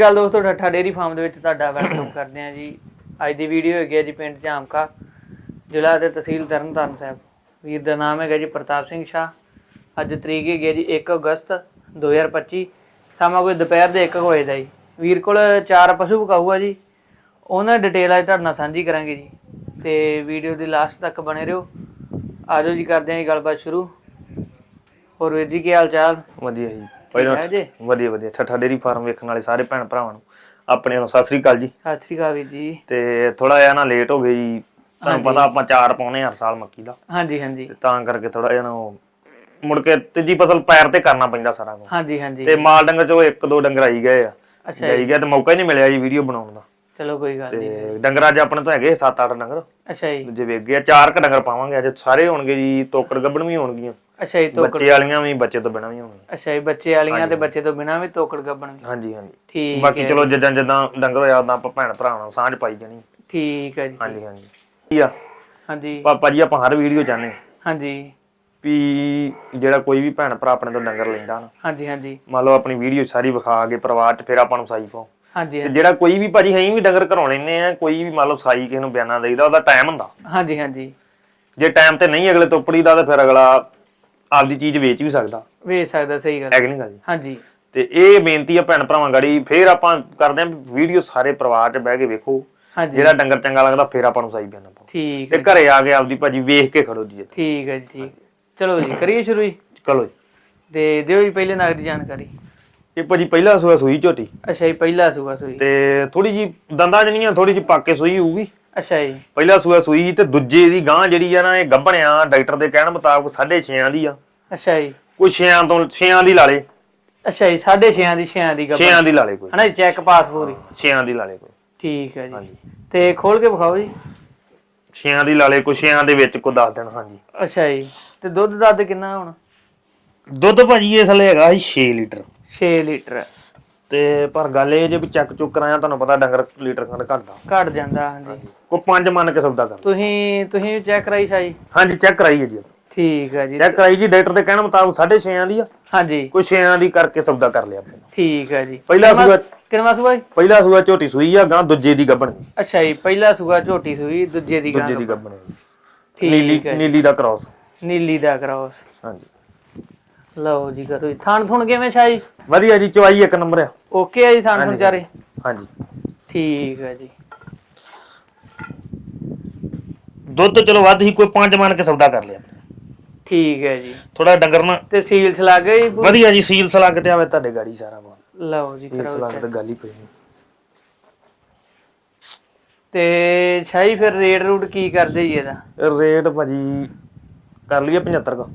ਗੱਲ ਦੋਸਤੋ ਠੱਠਾ dairy farm ਦੇ ਵਿੱਚ ਤੁਹਾਡਾ ਵੈਲਕਮ ਕਰਦੇ ਹਾਂ ਜੀ। ਅੱਜ ਦੀ ਵੀਡੀਓ ਹੈਗੀ ਹੈ ਜੀ ਪਿੰਡ ਝਾਮਕਾ ਜ਼ਿਲ੍ਹਾ ਤੇ ਤਹਿਸੀਲ ਤਰਨਤਾਰਨ ਸਾਹਿਬ। ਵੀਰ ਦਾ ਨਾਮ ਹੈਗਾ ਜੀ ਪ੍ਰਤਾਪ ਸਿੰਘ ਸ਼ਾਹ। ਅੱਜ ਤਰੀਕ ਹੈਗੀ ਹੈ ਜੀ 1 ਅਗਸਤ 2025 ਸਮਾਂ ਕੋਈ ਦੁਪਹਿਰ ਦੇ 1 ਵਜੇ ਦਾ ਜੀ। ਵੀਰ ਕੋਲ ਚਾਰ ਪਸ਼ੂ ਵਿਕਾਊ ਜੀ। ਉਹਨਾਂ ਦੀ ਡਿਟੇਲ ਅੱਜ ਤੁਹਾਡੇ ਨਾਲ ਸਾਂਝੀ ਕਰਾਂਗੇ ਜੀ। ਤੇ ਵੀਡੀਓ ਦੀ ਲਾਸਟ ਤੱਕ ਬਣੇ ਰਹੋ। ਆਜੋ ਜੀ ਕਰਦੇ ਜੀ ਗੱਲਬਾਤ ਸ਼ੁਰੂ। ਹੋਰ ਵੀਰ ਜੀ ਕੀ ਹਾਲ ਚਾਲ? ਵਧੀਆ ਜੀ। ਹੈ ਜੀ। ਵਧੀਆ ਵਧੀਆ। ਠੱਠਾ ਡੇਰੀ ਫਾਰਮ ਵੇਖਣ ਵਾਲੇ ਸਾਰੇ ਭੈਣ ਭਰਾਵਾਂ ਨੂੰ। ਆਪਣੇ ਵੱਲੋਂ ਸਤਿ ਸ੍ਰੀ ਅਕਾਲ ਜੀ। ਸਤਿ ਸ੍ਰੀ ਅਕਾਲ ਵੀਰ ਜੀ। ਤੇ ਥੋੜਾ ਜਿਹਾ ਨਾ ਲੇਟ ਹੋ ਗਏ ਜੀ। ਤੁਹਾਨੂੰ। ਪਤਾ ਆਪਾਂ ਚਾਰ ਪਾਉਨੇ ਹਰ ਸਾਲ ਮੱਕੀ ਦਾ। ਹਾਂਜੀ ਹਾਂਜੀ। ਤੇ ਕਰਕੇ ਥੋੜਾ ਜਿਹਾ ਨਾ ਮੁੜ ਕੇ ਤੀਜੀ ਫਸਲ ਪੈਰ ਤੇ ਕਰਨਾ ਪੈਂਦਾ ਸਾਰਾ ਕੁਝ ਹਾਂਜੀ ਹਾਂਜੀ। ਤੇ ਮਾਲ ਡੰਗਰ ਚੋਂ ਇੱਕ ਦੋ ਡੰਗਰ ਆਈ ਗਏ ਆ। ਅੱਛਾ ਜੀ। ਗਿਆ ਤੇ ਮੌਕਾ ਹੀ ਨਹੀਂ ਮਿਲਿਆ ਜੀ ਵੀਡੀਓ ਬਣਾਉਣ ਦਾ। ਚਲੋ ਕੋਈ ਗੱਲ ਨਹੀਂ ਤੇ ਡੰਗਰ ਅੱਜ ਆਪਣੇ ਤੋਂ ਹੈਗੇ 7-8 ਡੰਗਰ। ਅੱਛਾ ਜੀ। ਜੇ ਵੇਖ ਗਏ ਆ, ਚਾਰ ਕ ਡੰਗਰ ਪਾਵਾਂਗੇ ਅੱਜ। ਸਾਰੇ ਹੋਣਗੇ ਜੀ ਤੋਕੜ ਗੱਬਣ ਵੀ ਹੋਣਗੀਆਂ। ਅੱਛਾ ਜੀ ਤੋਕੜ ਬੱਚੇ ਵਾਲੀਆਂ ਵੀ ਬੱਚੇ ਤੋਂ ਬਿਨਾਂ ਵੀ ਹੋਣਗੀਆਂ। ਅੱਛਾ ਜੀ ਬੱਚੇ ਵਾਲੀਆਂ ਤੇ ਬੱਚੇ ਤੋਂ ਬਿਨਾ ਵੀ ਤੋਕੜ ਗੱਬਣ ਵੀ ਹਾਂਜੀ ਹਾਂਜੀ। ਠੀਕ ਬਾਕੀ ਹੈ ਚਲੋ ਜਿੱਦਾਂ ਜਿੱਦਾਂ ਡੰਗਰ ਹੋਇਆ ਉਦਾਂ ਆਪਾਂ ਭੈਣ ਭਰਾਵਾਂ ਨਾਲ ਸਾਂਝ ਪਾਈ ਜਾਣੀ। ਠੀਕ ਹੈ ਜੀ। ਹਾਂਜੀ ਹਾਂਜੀ। ਕੀ ਆ। ਹਾਂਜੀ। ਪਾਪਾ ਜੀ ਆਪਾਂ ਹਰ ਵੀਡੀਓ ਚਾਹੁੰਦੇ ਹਾਂਜੀ। ਵੀ ਜਿਹੜਾ ਕੋਈ ਵੀ ਭੈਣ ਭਰਾ ਆਪਣੇ ਤੋਂ ਡੰਗਰ ਲੈਂਦਾ ਨਾ ਹਾਂਜੀ ਹਾਂਜੀ। ਮੰਨ ਲਓ ਆਪਣੀ ਵੀਡੀਓ ਸਾਰੀ ਵਿਖਾ ਕੇ ਪਰਿਵਾਰ 'ਚ ਫਿਰ ਆਪਾਂ ਨੂੰ ਸਾਈ ਪਾਓ। ਹਾਂਜੀ ਤੇ ਜਿਹੜਾ ਕੋਈ ਵੀ ਭਾਜੀ ਹੈ ਵੀ ਡੰਗਰ ਘਰੋਂ ਲੈਨੇ ਆ ਕੋਈ ਵੀ ਮੰਨ ਲਓ ਸਾਈ ਕਿਸੇ ਨੂੰ ਬਿਆਨਾ ਦੇਈਦਾ ਉਹਦਾ ਟਾਈਮ ਹੁੰਦਾ। ਹਾਂਜੀ ਹਾਂਜੀ। ਜੇ ਟਾਈਮ ਤੇ ਨਹੀਂ ਅਗਲੇ ਤੋਪੜੀ ਦਾ ਤਾਂ ਫਿਰ ਅਗਲਾ ਆਪਦੀ ਚੀਜ਼ ਵੇਚ ਵੀ ਸਕਦਾ। ਵੇਚ ਸਕਦਾ ਸਹੀ ਗੱਲ। ਹੈ ਕਿ ਨਹੀਂ ਗੱਲ? ਜੀ ਹਾਂਜੀ। ਤੇ ਇਹ ਬੇਨਤੀ ਆ ਭੈਣ ਭਰਾਵਾਂ ਗੜੀ ਫਿਰ ਆਪਾਂ ਕਰਦੇ ਆ ਵੀਡੀਓ ਸਾਰੇ ਪਰਿਵਾਰ 'ਚ ਬਹਿ ਕੇ ਵੇਖੋ। ਹਾਂਜੀ। ਜਿਹੜਾ ਡੰਗਰ ਚੰਗਾ ਲੱਗਦਾ ਫਿਰ ਆਪਾਂ ਨੂੰ ਸਾਈ ਬਿਆਨਾ ਪਾਓ। ਠੀਕ ਤੇ ਹੈ ਘਰੇ ਆ ਕੇ ਆਪਦੀ ਭਾਜੀ ਵੇਖ ਕੇ ਖੜੋ ਜੀ ਇੱਥੇ। ਠੀਕ ਹੈ ਜੀ ਠੀਕ। ਚਲੋ ਜੀ ਕਰੀਏ ਸ਼ੁਰੂ ਜੀ? ਚਲੋ ਜੀ। ਤੇ ਦਿਓ ਜੀ ਪਹਿਲੇ ਨਾਗ ਦੀ ਜਾਣਕਾਰੀ। ਇਹ ਭਾਜੀ ਪਹਿਲਾ ਸੂਆ ਸੂਈ ਝੋਟੀ। ਅੱਛਾ ਜੀ ਪਹਿਲਾ ਸੂਆ ਸੂਈ। ਤੇ ਥੋੜੀ ਜੀ ਦੰਦਾਂ ਜਣੀਆਂ ਥੋੜੀ ਜੀ ਪਾਕੇ ਸੂਈ ਹੋਊਗੀ। ਅੱਛਾ ਜੀ। ਪਹਿਲਾ ਸੂਆ ਸੂਈ ਤੇ ਦੂਜੇ ਦੀ ਗਾਂ ਜਿਹੜੀ ਆ ਨਾ ਇਹ ਗੱਭਣਿਆ ਡਾਕਟਰ ਦੇ ਕਹਿਣ ਮੁਤਾਬਕ 6.5 ਦੀ ਆ। ਅੱਛਾ ਜੀ। ਕੋਈ 6 ਤੋਂ 6 ਦੀ ਲਾ ਲੇ। ਅੱਛਾ ਜੀ 6.5 ਦੀ 6 ਦੀ 6 ਗੱਬਣ ਦੀ ਲਾ ਲੇ ਕੋਈ। ਹਨਾ ਚੈੱਕ ਪਾਸ ਪੂਰੀ। 6 ਦੀ ਲਾ ਲੇ ਕੋਈ। ਠੀਕ ਹੈ ਜੀ। ਤੇ ਖੋਲ ਕੇ ਵਿਖਾਓ ਜੀ। 6 ਦੀ ਲਾ ਲੇ ਕੋਈ 6 ਦੇ ਵਿੱਚ ਕੋ ਦੱਸ ਦੇਣ ਹਾਂਜੀ। ਅੱਛਾ ਜੀ। ਤੇ ਦੁੱਧ ਦੱਧ ਕਿੰਨਾ ਹੁਣ? ਦੁੱਧ ਭਾਜੀ ਇਸ ਲਈ ਹੈਗਾ 6 ਲੀਟਰ। 6 ਲੀਟਰ। ਤੇ ਪਰ ਗੱਲ ਇਹ ਜੇ ਵੀ ਚੱਕ ਚੁੱਕ ਕਰਾਇਆ ਤੁਹਾਨੂੰ ਪਤਾ ਡੰਗਰ ਲੀਟਰ ਖੰਡ ਘਟਦਾ। ਘਟ ਜਾਂਦਾ ਹਾਂਜੀ। ਕੋ ਪੰਜ ਮੰਨ ਕੇ ਸੌਦਾ ਕਰ ਤੁਸੀਂ ਤੁਸੀਂ ਚੈੱਕ ਕਰਾਈ ਸ਼ਾਈ ਹਾਂਜੀ ਚੈੱਕ ਕਰਾਈ ਹੈ ਜੀ। ਠੀਕ ਹੈ ਜੀ। ਚੈੱਕ ਕਰਾਈ ਜੀ ਡਾਕਟਰ ਦੇ ਕਹਿਣ ਮੁਤਾਬਕ 6.5 ਦੀ ਆ। ਹਾਂਜੀ। ਕੋਈ 6 ਦੀ ਕਰਕੇ ਸੌਦਾ ਕਰ ਲਿਆ ਆਪਣੇ। ਠੀਕ ਹੈ ਜੀ। ਪਹਿਲਾ ਕਿੰਨਵਾਂ- ਸੂਆ- ਕਿੰਨਵਾਂ ਸੂਆ ਜੀ? ਪਹਿਲਾ ਸੂਆ ਝੋਟੀ ਸੂਈ ਆ ਗਾਂ ਦੂਜੇ ਦੀ ਗੱਭਣ ਅੱਛਾ ਜੀ ਪਹਿਲਾ ਸੂਆ ਝੋਟੀ ਸੂਈ ਦੂਜੇ ਦੀ ਦੂਜੇ ਗਾਂ ਦੀ ਗੱਭਣ ਠੀਕ ਹੈ ਜੀ। ਨੀਲੀ ਦਾ ਕ੍ਰਾਸ। ਨੀਲੀ ਦਾ ਕਰਾਉਸ ਹਾਂਜੀ। ਲਓ ਜੀ ਕਰੋ ਜੀ। ਥਾਣ ਥੁਣ ਕਿਵੇਂ ਸ਼ਾਈ ਵਧੀਆ ਜੀ ਚਵਾਈ ਇੱਕ ਨੰਬਰ ਆ। ਓਕੇ ਆ ਜੀ ਥੁਣ ਹਾਂਜੀ। ਚਾਰੇ ਹਾਂਜੀ। ਠੀਕ ਹੈ ਜੀ। ਦੁੱਧ ਚਲੋ ਵੱਧ ਹੀ ਕੋਈ ਪੰਜ ਮੰਨ ਕੇ ਸੌਦਾ ਕਰ ਲਿਆ। ਠੀਕ ਹੈ ਜੀ। ਥੋੜਾ ਡੰਗਰ ਨਾ ਤੇ ਸੀਲ ਸਲਾ ਗਈ ਵਧੀਆ ਜੀ ਸੀਲ ਸਲੱਗ ਤੇ ਆਵੇ ਤੁਹਾਡੇ ਗਾੜੀ ਸਾਰਾ ਕੁਝ ਲਓ ਜੀ ਸੀਲ ਕਰੋ ਸਲੱਗ check। ਤੇ ਗੱਲ ਹੀ ਪਈ ਤੇ ਸ਼ਾਈ ਫਿਰ ਰੇਟ ਰੂਟ ਕੀ ਕਰਦੇ ਜੀ ਇਹਦਾ? ਰੇਟ ਭਾਜੀ ਕਰ ਲਈਏ 75 ਕੋ।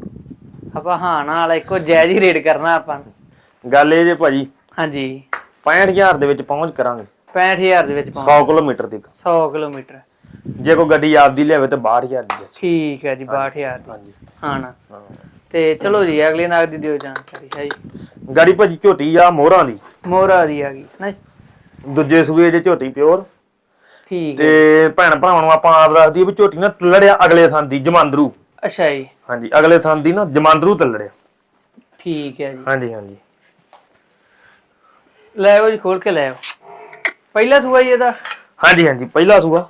ਆਪਾਂ ਹਾਂ ਨਾਲ ਇੱਕੋ ਜਾਇਜ਼ ਹੀ ਰੇਟ ਕਰਨਾ ਆਪਾਂ। ਗੱਲ ਇਹ ਜੇ ਭਾਜੀ ਹਾਂਜੀ। 65000 ਦੇ ਵਿੱਚ ਪਹੁੰਚ ਕਰਾਂਗੇ। 65000 ਦੇ ਵਿੱਚ 100 ਪਹੁੰਚ। ਕਿਲੋਮੀਟਰ ਤੱਕ। 100 ਕਿਲੋਮੀਟਰ। ਜੇ ਕੋਈ ਗੱਡੀ ਆਪਦੀ ਲਿਆਵੇ ਤੇ 62000 ਦੀ ਜੱਸੀ। ਠੀਕ ਹੈ ਜੀ 62000 ਦੀ। ਹਾਂਜੀ। ਹਾਂ ਨਾ। ਤੇ ਚਲੋ ਜੀ ਅਗਲੇ ਨਾਗ ਦੀ ਦਿਓ ਜਾਣਕਾਰੀ ਹੈ ਜੀ। ਗਾੜੀ ਭਾਜੀ ਝੋਟੀ ਆ ਮੋਹਰਾਂ ਦੀ। ਮੋਹਰਾ ਦੀ ਆ ਗਈ ਨਾ ਦੂਜੇ ਸੂਏ ਜੇ ਝੋਟੀ ਪਿਓਰ। ਠੀਕ ਤੇ ਭੈਣ ਭਰਾਵਾਂ ਨੂੰ ਆਪਾਂ ਆਪ ਦੱਸਦੀ ਆ ਵੀ ਝੋਟੀ ਨਾ ਤਲੜਿਆ ਅਗਲੇ ਥਾਂ ਦੀ ਜਮਾਂਦਰੂ। ਅੱਛਾ ਜੀ। ਹਾਂਜੀ ਅਗਲੇ ਥਾਂ ਦੀ ਨਾ ਜਮਾਂਦਰੂ ਤਲੜਿਆ। ਠੀਕ ਹੈ ਜੀ। ਹਾਂਜੀ ਹਾਂਜੀ। ਲੈ ਆਓ ਜੀ ਖੋਲ ਕੇ ਲੈ ਆਓ। ਪਹਿਲਾ ਸੂਆ ਜੀ ਇਹਦਾ? ਹਾਂਜੀ ਹਾਂਜੀ ਪਹਿਲਾ ਸੂਆ।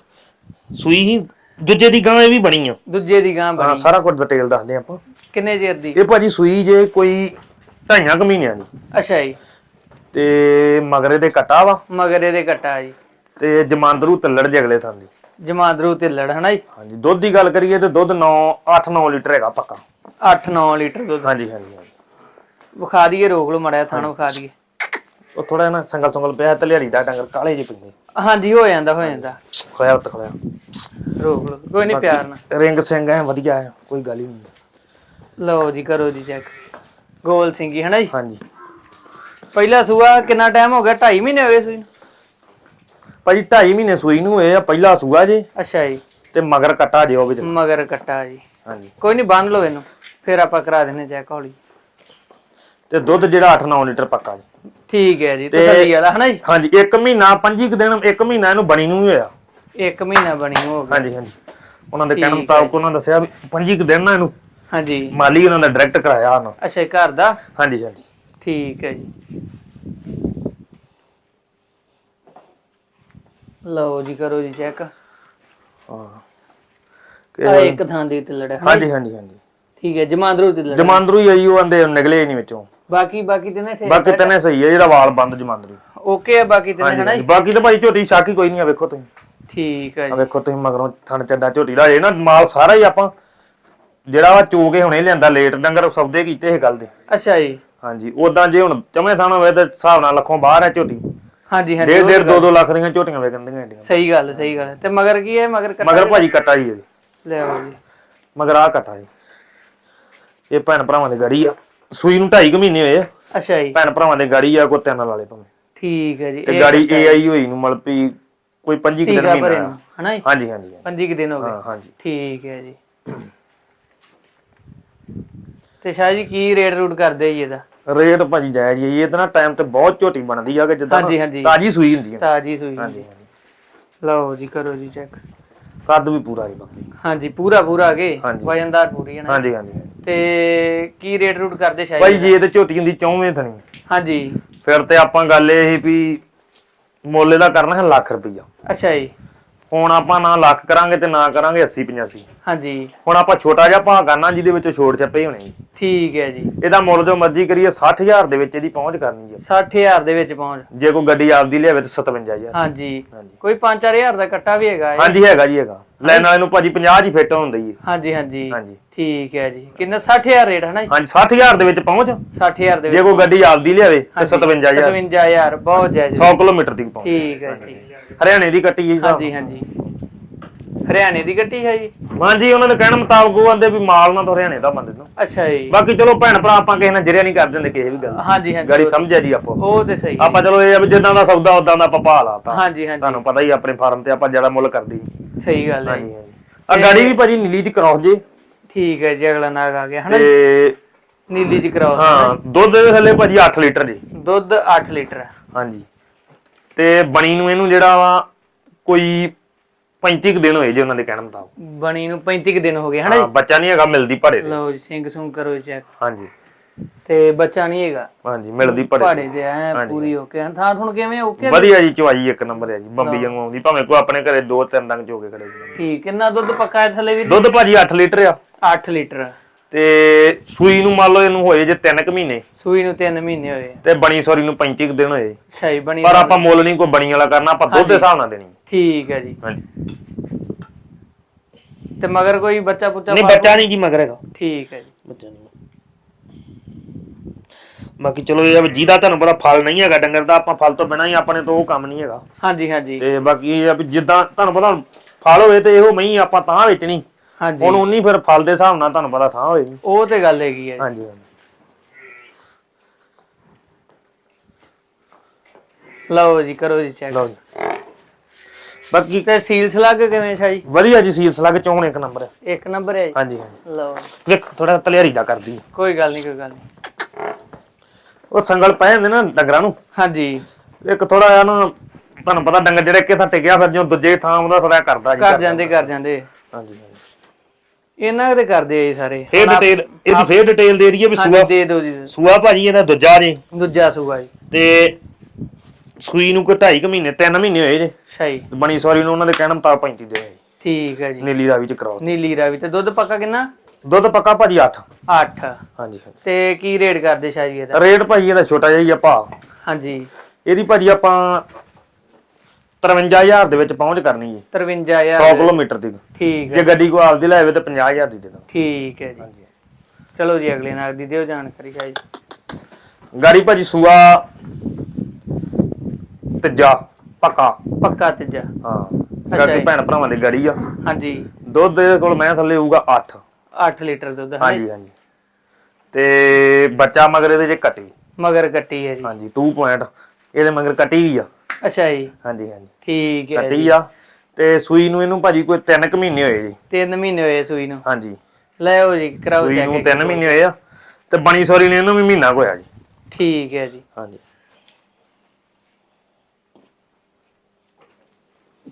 ਸੂਈ ਹੀ ਦੂਜੇ ਦੀ ਗਾਂ ਇਹ ਵੀ ਬਣੀ ਆ। ਦੂਜੇ ਦੀ ਗਾਂ ਹਾਂ ਬਣੀ ਸਾਰਾ ਕੁਝ ਡਿਟੇਲ ਦੱਸਦੇ ਆਪਾਂ। ਕਿੰਨੇ ਚਿਰ ਦੀ? ਇਹ ਭਾਜੀ ਸੂਈ ਜੇ ਕੋਈ ਢਾਈਆਂ ਕੁ ਮਹੀਨਿਆਂ ਦੀ। ਅੱਛਾ ਜੀ। ਤੇ ਮਗਰੇ ਦੇ ਕਟਾ ਵਾ। ਮਗਰ ਇਹਦੇ ਕੱਟਾ ਜੀ। ਤੇ ਜਮਾਂਦਰੂ ਤੱਲੜ ਜੇ ਅਗਲੇ ਥਾਂ ਦੀ। ਜਮਾਂਦਰੂ ਤੇ ਲੜ ਹਨਾ ਜੀ? ਹਾਂਜੀ ਦੁੱਧ ਦੀ ਗੱਲ ਕਰੀਏ ਤੇ ਦੁੱਧ 9 8-9 ਲੀਟਰ ਹੈਗਾ ਪੱਕਾ। 8-9 ਲੀਟਰ ਦੁੱਧ। ਹਾਂਜੀ ਹਾਂਜੀ ਹਾਂਜੀ। ਵਿਖਾ ਦਈਏ ਰੋਕ ਲਓ ਮੜਿਆ ਥਾਣ ਵਿਖਾ ਦਈਏ। ਉਹ ਥੋੜਾ ਨਾ ਸੰਗਲ ਸੰਗਲ ਪਿਆ ਤੇ ਲਿਆਰੀ ਦਾ ਡੰਗਰ ਕਾਲੇ ਜਿਹੇ ਪੈਂਦੇ। ਹਾਂਜੀ ਹੋ ਜਾਂਦਾ ਹੋ ਜਾਂਦਾ। ਖੋਇਆ ਉੱਤ ਖੋਇਆ। ਰੋਕ ਲਓ ਕੋਈ ਨਹੀਂ ਪਿਆਰ ਨਾਲ। ਰਿੰਗ ਸਿੰਘ ਐ ਵਧੀਆ ਹੈ ਕੋਈ ਗੱਲ ਹੀ ਨਹੀਂ। ਲਓ ਜੀ ਕਰੋ ਜੀ ਚੈੱਕ। ਗੋਲ ਸਿੰਘੀ ਹਨਾ ਜੀ? ਹਾਂਜੀ। ਪਹਿਲਾ ਸੂਆ ਕਿੰਨਾ ਟਾਈਮ ਹੋ ਗਿਆ? 2.5 ਮਹੀਨੇ ਹੋ ਗਏ ਸੂਈ ਨੂੰ? ਭਾਜੀ 2.5 ਮਹੀਨੇ ਸੂਈ ਨੂੰ ਆ ਪਹਿਲਾ ਸੂਆ ਜੇ। ਅੱਛਾ ਜੀ। ਤੇ ਮਗਰ ਕਟਾ ਜੇ ਉਹ ਵਿੱਚ। ਮਗਰ ਕੱਟਾ ਜੀ। ਹਾਂਜੀ। ਕੋਈ ਨਹੀਂ ਬੰਨ ਲਓ ਇਹਨੂੰ ਫਿਰ ਆਪਾਂ ਕਰਾ ਦਿੰਨੇ ਚੈੱਕ ਹੌਲੀ। ਤੇ ਦੁੱਧ ਜਿਹੜਾ 8-9 ਲੀਟਰ ਪੱਕਾ ਜੀ। ਠੀਕ ਹੈ ਜੀ ਤੇ- ਤਸੱਲੀ ਵਾਲਾ ਹਨਾ ਜੀ? ਹਾਂਜੀ ਇੱਕ ਮਹੀਨਾ 25 ਕੁ ਦਿਨ ਇੱਕ ਮਹੀਨਾ ਇਹਨੂੰ ਬਣੀ ਨੂੰ ਹੋਇਆ। ਇੱਕ ਮਹੀਨਾ ਬਣੀ ਹੋ ਗਿਆ। ਹਾਂਜੀ ਹਾਂਜੀ। ਉਹਨਾਂ ਦੇ ਕਹਿਣ ਮੁਤਾਬਕ ਉਹਨਾਂ ਦੱਸਿਆ ਵੀ 25 ਕੁ ਦਿਨ ਨਾ ਇਹਨੂੰ ਹਾਂਜੀ। ਮਾਲੀ ਉਹਨਾਂ ਦਾ ਡਾਇਰੈਕਟ ਕਰਾਇਆ ਉਹਨਾਂ। ਅੱਛਾ ਘਰ ਦਾ? ਹਾਂਜੀ ਹਾਂਜੀ। ਠੀਕ ਹੈ ਜੀ। ਲਓ ਜੀ ਕਰੋ ਜੀ ਚੈੱਕ ਆ ਹਾਂ ਇੱਕ ਥਾਂ ਦੀ ਤੇ ਲੜਾ ਹਾਂਜੀ ਹਾਂਜੀ ਹਾਂਜੀ। ਠੀਕ ਹੈ ਜਮਾਂਦਰੂ ਤੇ ਲੜਾ ਜਮਾਂਦਰੂ ਹੀ ਆਈ ਉਹ ਆਂਦੇ ਨਿਕਲੇ ਨਹੀਂ ਵਿੱਚੋਂ। ਬਾਕੀ ਬਾਕੀ ਤੇ ਨੇ ਬਾਕੀ ਤਨੇ ਸਹੀ ਹੈ ਜਿਹੜਾ ਵਾਲ ਬੰਦ ਜਮਾਂਦਰੂ। ਓਕੇ ਆ ਬਾਕੀ ਤੇ ਹਾਂਜੀ ਹਨਾ ਹਾਂਜੀ। ਜੀ? ਬਾਕੀ ਤਾਂ ਭਾਈ ਝੋਟੀ ਸ਼ਾਕੀ ਕੋਈ ਨਹੀਂ ਆ ਵੇਖੋ ਤੁਸੀਂ। ਠੀਕ ਹੈ ਆ ਜੀ। ਵੇਖੋ ਤੁਸੀਂ ਮਗਰੋਂ ਥਣ ਚੱਡਾ ਝੋਟੀ ਦਾ ਜੇ ਨਾ ਮਾਲ ਸਾਰਾ ਹੀ ਆਪਾਂ ਜਿਹੜਾ ਵਾ ਚੋ ਕੇ ਹੁਣੇ ਲਿਆਂਦਾ ਲੇਟ ਡੰਗਰ ਸੌਦੇ ਕੀਤੇ ਇਹ ਗੱਲ ਦੇ। ਅੱਛਾ ਜੀ। ਹਾਂਜੀ ਉਦਾਂ ਜੇ ਹੁਣ ਚਮੇ ਥਾਣ ਹੋਵੇ ਤੇ ਹਿਸਾਬ ਨਾਲ ਲੱਖੋਂ ਬਾਹਰ ਹੈ ਝੋਟੀ। ਹਾਂਜੀ ਹਾਂਜੀ ਡੇਢ ਉਹ ਡੇਢ ਤਾਂ ਦੋ ਗੱਲ- ਦੋ ਲੱਖ ਦੀਆਂ ਝੋਟੀਆਂ ਵੇਚਣਦੀਆਂ ਏਡੀਆਂ ਸਹੀ ਗੱਲ ਸਹੀ ਗੱਲ ਤੇ ਮਗਰ ਕੀ ਹੈ? ਮਗਰ ਕੱਟਾ ਮਗਰ ਭਾਜੀ ਕਟਾ ਜੀ ਇਹਦੇ ਲਿਆਓ ਜੀ। ਮਗਰ ਆ ਕਟਾ ਜੀ। ਇਹ ਭੈਣ ਭਰਾਵਾਂ ਦੀ ਗੜੀ ਆ। ਸੂਈ ਨੂੰ 2.5 ਮਹੀਨੇ ਹੋਏ ਆ। ਅੱਛਾ ਜੀ। ਭੈਣ ਭਰਾਵਾਂ ਦੇ ਗਾੜੀ ਆ ਕੋ ਤਿੰਨ ਵਾਲੇ ਭਾਵੇਂ। ਠੀਕ ਹੈ ਜੀ ਤੇ ਗਾੜੀ ਏਆਈ ਹੋਈ ਨੂੰ ਮਤਲਬ ਵੀ ਕੋਈ 25 ਦਿਨ ਮਹੀਨਾ। ਨੂੰ ਹਨਾ ਜੀ? ਹਾਂਜੀ ਹਾਂਜੀ ਹਾਂਜੀ। 25 ਕੁ ਦਿਨ ਹੋ ਗਏ। ਹਾਂ ਹਾਂਜੀ। ਠੀਕ ਹੈ ਜੀ। ਤੇ ਸ਼ਾਹ ਜੀ ਕੀ ਰੇਟ ਰੂਟ ਕਰਦੇ ਜੀ ਇਹਦਾ? ਰੇਟ ਭਾਜੀ ਜਾਇਜ਼ ਹੀ ਹੈ। ਇਹ ਤਾਂ ਨਾ ਟਾਈਮ ਤੇ ਬਹੁਤ ਝੋਟੀ ਬਣਦੀ ਆ ਕਿ ਜਿੱਦਾਂ ਹਾਂਜੀ, ਨਾ ਹਾਂਜੀ। ਤਾਜੀ ਸੂਈ ਹੁੰਦੀ ਹੈ ਤਾਜੀ ਸੂਈ ਹਾਂਜੀ ਲਓ ਜੀ ਕਰੋ ਜੀ ਚੈੱਕ ਕੱਦ ਵੀ ਪੂਰਾ ਜੀ ਬਾਕੀ। ਹਾਂਜੀ ਪੂਰਾ ਪੂਰਾ ਅਗੇ। ਵਜਨਦਾਰ ਪੂਰੀ ਹੈ ਨਾ? ਹਾਂਜੀ ਹਾਂਜੀ। ਤੇ ਕੀ ਰੇਟ ਰੂਟ ਕਰਦੇ ਸ਼ਾਹ ਭਾਈ ਜੀ ਤੇ ਝੋਟੀ ਹੁੰਦੀ ਚੌਵੇਂ ਥਣੀ। ਹਾਂਜੀ। ਫਿਰ ਤੇ ਆਪਾਂ ਗੱਲ ਇਹ ਸੀ ਵੀ ਮੁੱਲ ਇਹਦਾ ਕਰਨਾ ਹੈ ਲੱਖ ਰੁਪਈਆ। ਅੱਛਾ ਜੀ। ਹੁਣ ਆਪਾਂ ਨਾ ਲੱਖ ਕਰਾਂਗੇ ਤੇ ਨਾ ਕਰਾਂਗੇ 80 85 ਹਾਂਜੀ। ਹੁਣ ਆਪਾਂ ਛੋਟਾ ਜਿਹਾ ਭਾਅ ਕਰਨਾ ਜਿਹਦੇ ਵਿੱਚ ਛੋੜ ਚੱਪੇ ਹੋਣੇ ਜੀ। ਠੀਕ ਹੈ ਜੀ। ਇਹਦਾ ਮੁੱਲ ਜੋ ਮਰਜ਼ੀ ਕਰੀਏ 60000 ਦੇ ਵਿੱਚ ਇਹਦੀ ਪਹੁੰਚ ਕਰਨੀ ਜੀ। 60000 ਦੇ ਵਿੱਚ ਪਹੁੰਚ। ਜੇ ਕੋਈ ਗੱਡੀ ਆਪਦੀ ਲਿਆਵੇ ਤਾਂ 57000 ਹਾਂਜੀ। ਹਾਂਜੀ। ਕੋਈ 5-4000 ਦਾ ਕੱਟਾ ਵੀ ਹੈਗਾ? ਹਾਂਜੀ ਹੈਗਾ ਜੀ ਹੈਗਾ। ਲੈਣ ਵਾਲੇ ਨੂੰ ਭਾਜੀ 50 ਹੀ ਫਿੱਟ ਹੁੰਦੀ ਹੈ ਹਾਂਜੀ ਹਾਂਜੀ। ਹਾਂਜੀ। ਠੀਕ ਹੈ ਜੀ। ਕਿੰਨਾ? 60000 ਰੇਟ ਹੈ ਨਾ ਜੀ। ਹਾਂਜੀ 60000 ਦੇ ਵਿੱਚ ਪਹੁੰਚ। 60000 ਦੇ ਜੇ ਵਿੱਚ ਕੋਈ ਗੱਡੀ ਆਪਦੀ ਲਿਆਵੇ ਤੇ 57000 57000 ਬਹੁਤ ਜਾਇਜ਼ 100 ਕਿਲੋਮੀਟਰ ਦੀ ਪਹੁੰਚ। ਠੀਕ ਹੈ ਜੀ। ਹਰਿਆਣੇ ਦੀ ਕੱਟੀ ਹੈ ਜੀ ਸਾਹਿਬ ਹਾਂਜੀ ਹਾਂਜੀ। ਹਰਿਆਣੇ ਦੀ ਗੱਟੀ ਹੈ ਜੀ। ਹਾਂਜੀ ਉਹਨਾਂ ਦੇ ਕਹਿਣ ਮੁਤਾਬਕ ਉਹ ਆਂਦੇ ਵੀ ਮਾਲ ਨਾ ਤਾਂ ਹਰਿਆਣੇ ਦਾ ਬੰਦੇ ਨੂੰ। ਅੱਛਾ ਜੀ। ਬਾਕੀ ਚਲੋ ਭੈਣ ਭਰਾ ਆਪਾਂ ਕਿਸੇ ਨਾਲ ਜਰਿਆ ਨਹੀਂ ਕਰ ਦਿੰਦੇ ਕਿਸੇ ਵੀ ਗੱਲ। ਹਾਂਜੀ ਹਾਂਜੀ। ਗਾੜੀ ਸਮਝਿਆ ਜੀ ਆਪਾਂ। ਉਹ ਤੇ ਸਹੀ। ਆਪਾਂ ਚਲੋ ਇਹ ਆ ਵੀ ਜਿੱਦਾਂ ਦਾ ਸੌਦਾ ਉਦਾਂ ਦਾ ਆਪਾਂ ਭਾਅ ਲਾਤਾ ਹਾਂਜੀ ਹਾਂਜੀ। ਤੁਹਾਨੂੰ ਪਤਾ ਹੀ ਆਪਣੇ ਫਾਰਮ ਤੇ ਆਪਾਂ ਜ਼ਿਆਦਾ ਮੁੱਲ ਕਰਦੇ। ਸਹੀ ਗੱਲ ਹੈ। ਹਾਂਜੀ ਹਾਂਜੀ। ਆ ਗਾੜੀ ਵੀ ਭਾਜੀ ਨੀਲੀ ਚ ਕਰਾਉ ਜੇ। ਠੀਕ ਹੈ ਜੀ ਅਗਲਾ ਨਾਗ ਆ ਗਿਆ ਹਨਾ? ਜੀ? ਤੇ ਨੀਲੀ ਚ ਕਰਾਓ ਹਾਂ ਦੁੱਧ ਦੇ ਥੱਲੇ ਭਾਜੀ 8 ਲੀਟਰ ਜੀ। ਦੁੱਧ 8 ਲੀਟਰ। ਹਾਂਜੀ। ਤੇ ਬਣੀ ਨੂੰ ਇਹਨੂੰ ਜਿਹੜਾ ਵਾ ਕੋਈ 35 ਕੁ ਦਿਨ ਹੋਏ ਜੇ ਉਹਨਾਂ ਦੇ ਕਹਿਣ ਮੁਤਾਬਕ। ਬਣੀ ਨੂੰ 35 ਕੁ ਦਿਨ ਹੋ ਗਏ ਹਨਾ ਹਾਂ ਬੱਚਾ ਨਹੀਂ ਹੈਗਾ ਮਿਲਦੀ ਭੜੇ ਦੇ। ਲਓ ਜੀ ਸਿੰਘ ਸੁੰਗ ਕਰੋ ਚੈੱਕ ਹਾਂਜੀ। ਤੇ ਬੱਚਾ ਨਹੀਂ ਹੈਗਾ। ਹਾਂਜੀ ਮਿਲਦੀ ਭੜੇ ਦੇ। ਐ ਹਾਂਜੀ। ਪੂਰੀ ਹੋ ਕੇ ਥਾਂ ਥੁਣ ਕਿਵੇਂ ਓਕੇ ਵਧੀਆ ਜੀ ਚਵਾਈ ਇੱਕ ਨੰਬਰ ਹੈ ਜੀ ਬੰਬੀ ਵਾਂਗੂ ਆਉਂਦੀ ਭਾਵੇਂ ਕੋਈ ਆਪਣੇ ਘਰੇ ਦੋ ਤਿੰਨ ਡੰਗ ਚੋ ਕੇ ਖੜੇ ਜੀ ਠੀਕ ਕਿੰਨਾ ਦੁੱਧ ਪੱਕਾ ਹੈ ਥੱਲੇ ਵੀ? ਦੁੱਧ ਭਾਜੀ 8 ਲੀਟਰ ਆ। 8 ਲੀਟਰ। ਤੇ ਸੂਈ ਨੂੰ ਮੰਨ ਲਓ ਇਹਨੂੰ ਹੋਏ ਜੇ 3 ਕੁ ਮਹੀਨੇ। ਸੂਈ ਨੂੰ 3 ਮਹੀਨੇ ਹੋਏ। ਤੇ ਬਣੀ ਸੋਰੀ ਨੂੰ 35 ਕੁ ਦਿਨ ਹੋਏ। ਸ਼ਾਈ ਬਣੀ ਪਰ ਆਪਾਂ ਮੁੱਲ ਨਹੀਂ ਕੋਈ ਬਣੀ ਵਾਲਾ ਕਰਨਾ ਆਪਾਂ ਦੁੱਧ ਦੇ। ਹਿਸਾਬ ਨਾਲ ਦੇਣੀ। ਠੀਕ ਹੈ ਜੀ। ਹਾਂਜੀ। ਤੇ ਮਗਰ ਕੋਈ ਬੱਚਾ ਪੁੱਚਾ ਨਹੀਂ ਬੱਚਾ ਨਹੀਂ ਜੀ ਮਗਰ ਹੈਗਾ। ਠੀਕ ਹੈ ਜੀ। ਬੱਚਾ ਨਹੀਂ। ਬਾਕੀ ਚਲੋ ਇਹ ਜਿਹਦਾ ਤੁਹਾਨੂੰ ਪਤਾ ਫਲ ਨਹੀਂ ਹੈਗਾ ਡੰਗਰ ਦਾ ਆਪਾਂ ਫਲ ਤੋਂ ਬਿਨਾਂ ਹੀ ਆਪਣੇ ਤੋਂ ਉਹ ਕੰਮ ਨਹੀਂ ਹੈਗਾ। ਹਾਂਜੀ ਹਾਂਜੀ। ਤੇ ਬਾਕੀ ਇਹ ਆ ਵੀ ਜਿੱਦਾਂ ਤੁਹਾਨੂੰ ਪਤਾ ਫਲ ਹੋਵੇ ਤੇ ਇਹੋ ਮਹੀਂ ਆਪਾਂ ਤਾਂ ਵੇਚਣੀ। ਹਾਂਜੀ। ਹੁਣ ਉਨੀ ਫਿਰ ਫਲ ਦੇ ਹਿਸਾਬ ਨਾਲ ਤੁਹਾਨੂੰ ਪਤਾ ਥਾਂ ਹੋਏਗੀ ਉਹ ਤੇ ਗੱਲ ਹੈਗੀ ਹੈ। ਹਾਂਜੀ ਹਾਂਜੀ। ਲਓ ਜੀ ਕਰੋ ਜੀ ਚੈੱਕ ਲਓ ਜੀ। ਬਾਕੀ ਤੇ ਸੀਲ ਸਲੱਗ ਕਿਵੇਂ ਸ਼ਾਈ ਵਧੀਆ ਜੀ ਸੀਲ ਸਲੱਗ ਚੋਣ ਇੱਕ ਨੰਬਰ ਹੈ। ਇੱਕ ਨੰਬਰ ਹੈ ਜੀ? ਹਾਂਜੀ ਹਾਂਜੀ। ਲਓ। ਵੇਖ ਥੋੜਾ ਤਲਿਆਰੀ ਦਾ ਕਰਦੀ ਹੈ। ਕੋਈ ਗੱਲ ਨਹੀਂ ਕੋਈ ਗੱਲ ਨਹੀਂ। ਉਹ ਸੰਗਲ ਪਏ ਹੁੰਦੇ ਨਾ ਡੰਗਰਾਂ ਨੂੰ। ਹਾਂਜੀ। ਇੱਕ ਥੋੜਾ ਜਿਹਾ ਨਾ ਤੁਹਾਨੂੰ ਪਤਾ ਡੰਗਰ ਜਿਹੜੇ ਕਿਥਾ ਟਿਕਿਆ ਫਿਰ ਜੋ ਦੂਜੇ ਥਾਂ ਉਹਦਾ ਥੋੜਾ ਕਰਦਾ ਜੀ ਕਰ ਜਾਂਦੇ। ਕਰ ਜਾਂਦੇ। ਹਾਂਜੀ ਹਾਂਜੀ। ਇਹਨਾਂ ਦੇ ਕਰਦੇ ਆ ਜੀ ਸਾਰੇ। ਫੇਰ ਡਿਟੇਲ ਇਹਦੀ ਫੇਰ ਡਿਟੇਲ ਦੇ ਦਈਏ ਵੀ ਸੂਆ ਦੇ ਦਿਓ ਜੀ। ਸੂਆ ਭਾਜੀ ਇਹਦਾ ਦੂਜਾ ਜੇ। ਦੂਜਾ ਸੂਆ ਜੀ। ਤੇ ਸੂਈ ਨੂੰ ਕੋਈ 2.5 ਮਹੀਨੇ 3 ਮਹੀਨੇ ਹੋਏ ਜੇ। ਤੇ ਬਣੀ ਸੌਰੀ ਨੂੰ ਉਹਨਾਂ ਦੇ ਕਹਿਣ ਮੁਤਾਬਕ 35 ਦੇ। ਠੀਕ ਹੈ ਜੀ। ਨੀਲੀ ਰਾਵੀ ਚ ਕਰਾਓ। ਨੀਲੀ ਰਾਵੀ ਤੇ ਦੁੱਧ ਪੱਕਾ ਕਿੰਨਾ? ਦੁੱਧ ਪੱਕਾ ਭਾਜੀ 8 8 ਹਾਂਜੀ। ਹਾਂਜੀ ਤੇ ਕੀ ਰੇਟ ਕਰਦੇ ਸ਼ਾਜੀ ਇਹਦਾ? ਰੇਟ ਭਾਜੀ ਇਹਦਾ ਛੋਟਾ ਜਿਹਾ ਹੀ ਆ ਭਾ ਹਾਂਜੀ। ਇਹਦੀ ਭਾਜੀ ਆਪਾਂ 53000 ਦੇ ਵਿੱਚ ਪਹੁੰਚ ਕਰਨੀ ਜੀ। 53000 100 ਕਿਲੋਮੀਟਰ ਦੀ। ਠੀਕ ਹੈ ਜੇ ਗੱਡੀ ਕੋ ਆਪਦੀ ਲਾਵੇ ਤਾਂ 50000 ਦੀ ਦੇ ਦਾਂ ਠੀਕ ਹੈ ਜੀ। ਹਾਂਜੀ ਚਲੋ ਜੀ ਅਗਲੇ ਨਾਲ ਦੀ ਦਿਓ ਜਾਣਕਾਰੀ ਸ਼ਾਜੀ ਗਾੜੀ ਭਾਜੀ ਸੂਆ ਤੀਜਾ ਪੱਕਾ। ਪੱਕਾ ਤੀਜਾ। ਹਾਂ ਅੱਛਾ ਗਾੜੀ ਜੀ। ਭੈਣ ਭਰਾਵਾਂ ਦੀ ਗਾੜੀ ਆ। ਹਾਂਜੀ। ਦੁੱਧ ਦੇ ਕੋਲ ਮੈਂ ਥੱਲੇ ਹੋਊਗਾ 8 8 ਲੀਟਰ ਦੁੱਧ ਹੈ ਹਾਂਜੀ ਹਾਂਜੀ। ਤੇ ਬੱਚਾ ਮਗਰ ਇਹਦੇ ਜੇ ਕੱਟੀ। ਮਗਰ ਕੱਟੀ ਹੈ ਜੀ। ਹਾਂਜੀ 2 ਪੁਆਇੰਟ। ਇਹਦੇ ਮਗਰ ਕੱਟੀ ਵੀ ਆ। ਅੱਛਾ ਜੀ। ਹਾਂਜੀ ਹਾਂਜੀ। ਠੀਕ ਹੈ ਕੱਟੀ ਜੀ। ਆ ਤੇ ਸੂਈ ਨੂੰ ਇਹਨੂੰ ਭਾਜੀ ਕੋਈ 3 ਕੁ ਮਹੀਨੇ ਹੋਏ ਜੀ। 3 ਮਹੀਨੇ ਹੋਏ ਸੂਈ ਨੂੰ। ਹਾਂਜੀ। ਲੈ ਆਓ ਜੀ ਕਰਾਓ ਸੂਈ ਨੂੰ ਚੈੱਕ 3 ਮਹੀਨੇ ਹੋਏ ਆ ਤੇ ਬਣੀ ਸੌਰੀ ਨੇ ਇਹਨੂੰ ਵੀ ਮਹੀਨਾ ਕੁ ਹੋਇਆ ਜੀ। ਠੀਕ ਹੈ ਜੀ। ਹਾਂਜੀ।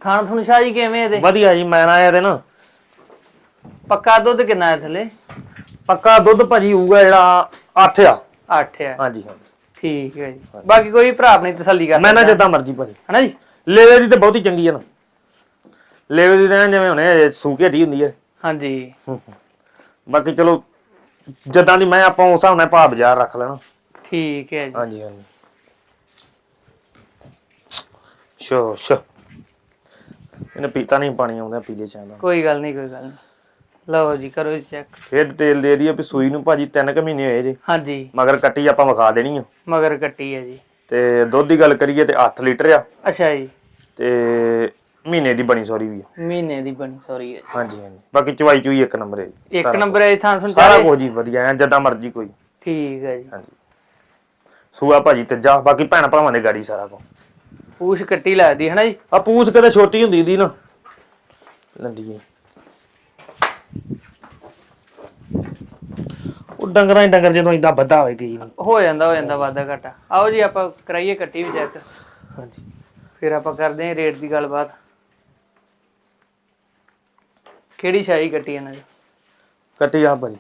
ਖਾਣ ਥੁਣ ਸ਼ਾਜੀ ਕਿਵੇਂ ਇਹਦੇ? ਵਧੀਆ ਜੀ ਮੈਂ ਆਇਆ ਤੇ ਨਾ ਪੱਕਾ ਦੁੱਧ ਕਿੰਨਾ ਹੈ ਥੱਲੇ? ਪੱਕਾ ਦੁੱਧ ਭਾਜੀ ਹੋਊਗਾ ਜਿਹੜਾ 8 ਆ। 8 ਹੈ ਹਾਂਜੀ ਹਾਂਜੀ। ਠੀਕ ਹੈ ਜੀ। ਬਾਕੀ ਕੋਈ ਭਰਾ ਆਪਣੀ ਤਸੱਲੀ ਕਰ ਮੈਂ ਨਾ। ਜਿੱਦਾਂ ਮਰਜ਼ੀ ਭਾਜੀ। ਹਨਾ ਜੀ? ਲੇਵੇ ਦੀ ਤੇ ਬਹੁਤੀ ਚੰਗੀ ਆ ਨਾ। ਲੇਵੇ ਦੀ ਤਾਂ ਜਿਵੇਂ ਹੁਣੇ ਸੂਕੇ ਢੀ ਹੁੰਦੀ ਹੈ ਹਾਂਜੀ ਬਾਕੀ ਚਲੋ ਜਦਾਂ ਦੀ ਮੈਂ ਆਪਾਂ ਉਸ ਹਿਸਾਬ ਨਾਲ ਭਾਅ ਬਾਜ਼ਾਰ ਰੱਖ ਲੈਣਾ। ਠੀਕ ਹੈ ਜੀ। ਹਾਂਜੀ ਹਾਂਜੀ। ਸ਼ੋ ਸ਼ੋ। ਇਹਨੇ ਪੀਤਾ ਨਹੀਂ ਪਾਣੀ ਆਉਂਦਾ ਪੀਲੇ ਚਾਹੁੰਦਾ ਕੋਈ ਗੱਲ ਨਹੀਂ ਕੋਈ ਗੱਲ ਨਹੀਂ। ਲਓ ਜੀ ਕਰੋ ਜੀ ਚੈੱਕ ਫਿਰ ਤੇਲ ਦੇ ਦਈਏ ਵੀ ਸੂਈ ਨੂੰ ਭਾਜੀ 3 ਕੁ ਮਹੀਨੇ ਹੋਏ ਜੀ। ਹਾਂਜੀ। ਮਗਰ ਕੱਟੀ ਆਪਾਂ ਵਿਖਾ ਦੇਣੀ ਆ। ਮਗਰ ਕੱਟੀ ਹੈ ਜੀ। ਤੇ ਦੁੱਧ ਦੀ ਗੱਲ ਕਰੀਏ ਤੇ 8 ਲੀਟਰ ਆ। ਅੱਛਾ ਜੀ। ਤੇ ਮਹੀਨੇ ਦੀ ਬਣੀ ਸੌਰੀ ਵੀ ਆ। ਮਹੀਨੇ ਦੀ ਬਣੀ ਸੌਰੀ ਹੈ ਹਾਂਜੀ ਹਾਂਜੀ। ਬਾਕੀ ਚਵਾਈ ਚੂਈ ਇੱਕ ਨੰਬਰ ਹੈ ਜੀ। ਇੱਕ ਸਾਰਾ ਨੰਬਰ ਹੈ ਥਾਂ ਸੁਣ। ਸਾਰਾ ਕੁਝ ਜੀ ਵਧੀਆ ਐ ਜਦਾਂ ਮਰਜ਼ੀ ਕੋਈ। ਠੀਕ ਹੈ ਜੀ। ਹਾਂਜੀ। ਸੂਆ ਭਾਜੀ ਤੇ ਜਾ ਬਾਕੀ ਭੈਣ ਭਰਾਵਾਂ ਦੇ ਗਾੜੀ ਸਾਰਾ ਕੁਝ। ਪੂਛ ਕੱਟੀ ਲੱਗਦੀ ਹੈ ਨਾ ਜੀ? ਆ ਪੂਛ ਕਦੇ ਛੋਟੀ ਹੁੰਦੀ ਦੀ ਨਾ। ਲੰਡੀ ਜੀ ਉਹ ਡੰਗਰਾਂ ਹੀ ਡੰਗਰ ਜਦੋਂ ਇਦਾਂ ਵੱਧਾ ਹੋਏ ਗਈ ਹੋ ਜਾਂਦਾ ਹੋ ਜਾਂਦਾ ਵਾਧਾ ਘਾਟਾ। ਆਓ ਜੀ ਆਪਾਂ ਕਰਾਈਏ ਕੱਟੀ ਵੀ ਚੈੱਕ ਹਾਂਜੀ। ਫਿਰ ਆਪਾਂ ਕਰਦੇ ਹਾਂ ਰੇਟ ਦੀ ਗੱਲਬਾਤ। ਕਿਹੜੀ ਸ਼ਾਹੀ ਕੱਟੀ ਇਹਨਾਂ ਦੀ? ਕੱਟੀ ਆ ਭਾਜੀ।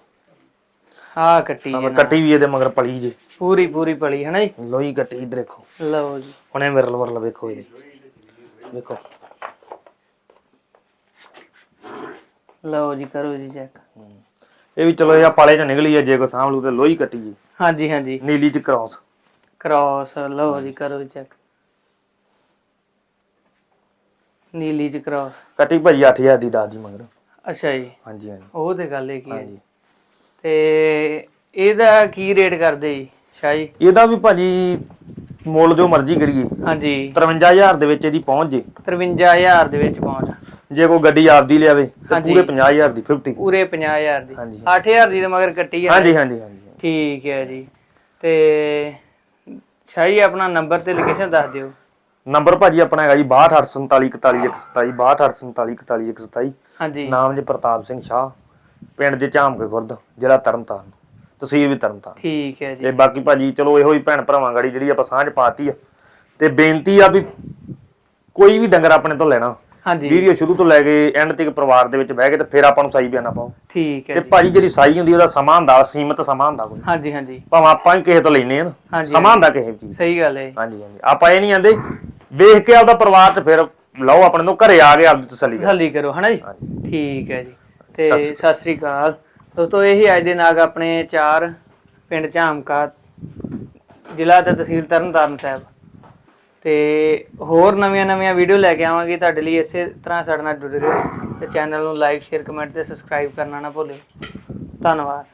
ਆਹ ਕੱਟੀ ਆ। ਕੱਟੀ ਵੀ ਇਹਦੇ ਮਗਰ ਪਲੀ ਜੇ। ਪੂਰੀ ਪੂਰੀ ਪਲੀ ਹੈ ਨਾ ਜੀ? ਲੋਈ ਕੱਟੀ ਇਧਰ ਦੇਖੋ। ਲਓ ਜੀ। ਹੁਣੇ ਵਿਰਲ ਵਰਲ ਵੇਖੋ ਇਹਦੀ। ਵੇਖੋ। ਲਓ ਜੀ ਕਰੋ ਜੀ ਚੈੱਕ ਇਹ ਵੀ ਚਲੋ ਇਹ ਆ ਪਾਲੇ ਚ ਨਿਕਲੀ ਜੇ ਕੋ ਲੂ ਤੇ ਲੋਈ ਕੱਟੀ ਜੀ। ਹਾਂਜੀ ਹਾਂਜੀ। ਨੀਲੀ ਚ ਕ੍ਰਾਸ ਕ੍ਰਾਸ ਲਓ ਜੀ ਕਰੋ ਜੀ ਚੈੱਕ ਨੀਲੀ ਚ ਕ੍ਰਾਸ ਕੱਟੀ ਭਾਜੀ 8000 ਦੀ ਦਾਦੀ ਮਗਰ। ਅੱਛਾ ਜੀ। ਹਾਂਜੀ ਹਾਂਜੀ। ਉਹ ਤੇ ਗੱਲ ਇਹ ਕੀ ਹੈ ਹਾਂਜੀ। ਤੇ ਇਹਦਾ ਕੀ ਰੇਟ ਕਰਦੇ ਜੀ ਸ਼ਾਹ? ਜੀ ਇਹਦਾ ਵੀ ਭਾਜੀ ਮੁੱਲ ਜੋ ਮਰਜ਼ੀ ਕਰੀਏ। ਹਾਂਜੀ। 53000 ਦੇ ਵਿੱਚ ਇਹਦੀ ਪਹੁੰਚ ਜੇ। 53000 ਦੇ ਵਿੱਚ ਪਹੁੰਚ। ਜੇ ਕੋਈ ਗੱਡੀ ਆਪਦੀ ਲਿਆਵੇ ਤੇ ਹਾਂਜੀ। ਪੂਰੇ 50000 ਦੀ 50 ਪੂਰੇ 50000 ਦੀ। ਹਾਂਜੀ। 8000 ਦੀ ਤਾਂ ਮਗਰ ਕੱਟੀ ਹੈ ਹਾਂਜੀ ਹਾਂਜੀ ਹਾਂਜੀ। ਠੀਕ ਹੈ ਜੀ। ਤੇ ਸ਼ਾਹੀ ਆਪਣਾ ਨੰਬਰ ਤੇ ਲੋਕੇਸ਼ਨ ਦੱਸ ਦਿਓ। ਨੰਬਰ ਭਾਜੀ ਆਪਣਾ ਹੈਗਾ ਜੀ 6248414127 6248414127 ਹਾਂਜੀ। ਨਾਮ ਜੀ ਪ੍ਰਤਾਪ ਸਿੰਘ ਸ਼ਾਹ ਪਿੰਡ ਦੇ ਝਾਮਕੇ ਖੁਰਦ ਜ਼ਿਲ੍ਹਾ ਤਰਨਤਾਰਨ। ਤਹਿਸੀਲ ਵੀ ਤਰਨਤਾਰਨ। ਠੀਕ ਹੈ ਜੀ। ਤੇ ਬਾਕੀ ਭਾਜੀ ਚਲੋ ਇਹੋ ਹੀ ਭੈਣ ਭਰਾਵਾਂ ਗਾੜੀ ਜਿਹੜੀ ਆਪਾਂ ਸਾਂਝ ਪਾਤੀ ਆ। ਤੇ ਬੇਨਤੀ ਆ ਵੀ ਕੋਈ ਵੀ ਡੰਗਰ ਆਪਣੇ ਤੋਂ ਲੈਣਾ। ਹਾਂਜੀ। ਵੀਡੀਓ ਸ਼ੁਰੂ ਤੋਂ ਲੈ ਕੇ ਐਂਡ ਤੱਕ ਪਰਿਵਾਰ ਦੇ ਵਿੱਚ ਬਹਿ ਕੇ ਤੇ ਫਿਰ ਆਪਾਂ ਨੂੰ ਸਹੀ ਬਿਆਨਾ ਪਾਓ। ਠੀਕ ਹੈ ਤੇ ਭਾਜੀ ਜਿਹੜੀ ਸਾਈ ਹੁੰਦੀ ਉਹਦਾ ਸਮਾਂ ਹੁੰਦਾ ਸੀਮਤ ਸਮਾਂ ਹੁੰਦਾ ਕੋਈ। ਹਾਂਜੀ ਹਾਂਜੀ। ਭਾਵੇਂ ਆਪਾਂ ਹੀ ਕਿਸੇ ਤੋਂ ਲੈਨੇ ਆ ਨਾ। ਸਮਾਂ ਹੁੰਦਾ ਕਿਸੇ ਚੀਜ਼ ਸਹੀ ਗੱਲ ਹੈ। ਹਾਂਜੀ ਹਾਂਜੀ। ਆਪਾਂ ਇਹ ਨਹੀਂ ਆਂਦੇ ਵੇਖ ਕੇ ਆਪਦਾ ਪਰਿਵਾਰ ਤੇ ਫਿਰ ਲਓ ਆਪਣੇ ਤੋਂ ਘਰੇ ਆ ਕੇ ਆਪਦੀ ਤਸੱਲੀ ਕਰੋ। ਤਸੱਲੀ ਕਰੋ ਹਨਾ ਜੀ? ਹਾਂਜੀ। ਠੀਕ ਹੈ ਜੀ। ਤੇ ਸਤਿ ਸ੍ਰੀ ਅਕਾਲ। ਦੋਸਤੋ, ਇਹੀ ਅੱਜ ਦੇ ਨਾਗ ਆਪਣੇ ਚਾਰ ਪਿੰਡ ਝਾਮਕਾ, ਜ਼ਿਲ੍ਹਾ ਤੇ ਤਹਿਸੀਲ ਤਰਨਤਾਰਨ ਸਾਹਿਬ। ਤੇ ਹੋਰ ਨਵੀਆਂ ਨਵੀਆਂ ਵੀਡੀਓ ਲੈ ਕੇ ਆਵਾਂਗੇ ਤੁਹਾਡੇ ਲਈ, ਇਸੇ ਤਰ੍ਹਾਂ ਸਾਡੇ ਨਾਲ ਜੁੜੇ ਰਹੋ ਤੇ ਚੈਨਲ ਨੂੰ ਲਾਈਕ ਸ਼ੇਅਰ ਕਮੈਂਟ ਤੇ ਸਬਸਕ੍ਰਾਈਬ ਕਰਨਾ ਨਾ ਭੁੱਲਿਓ। ਧੰਨਵਾਦ।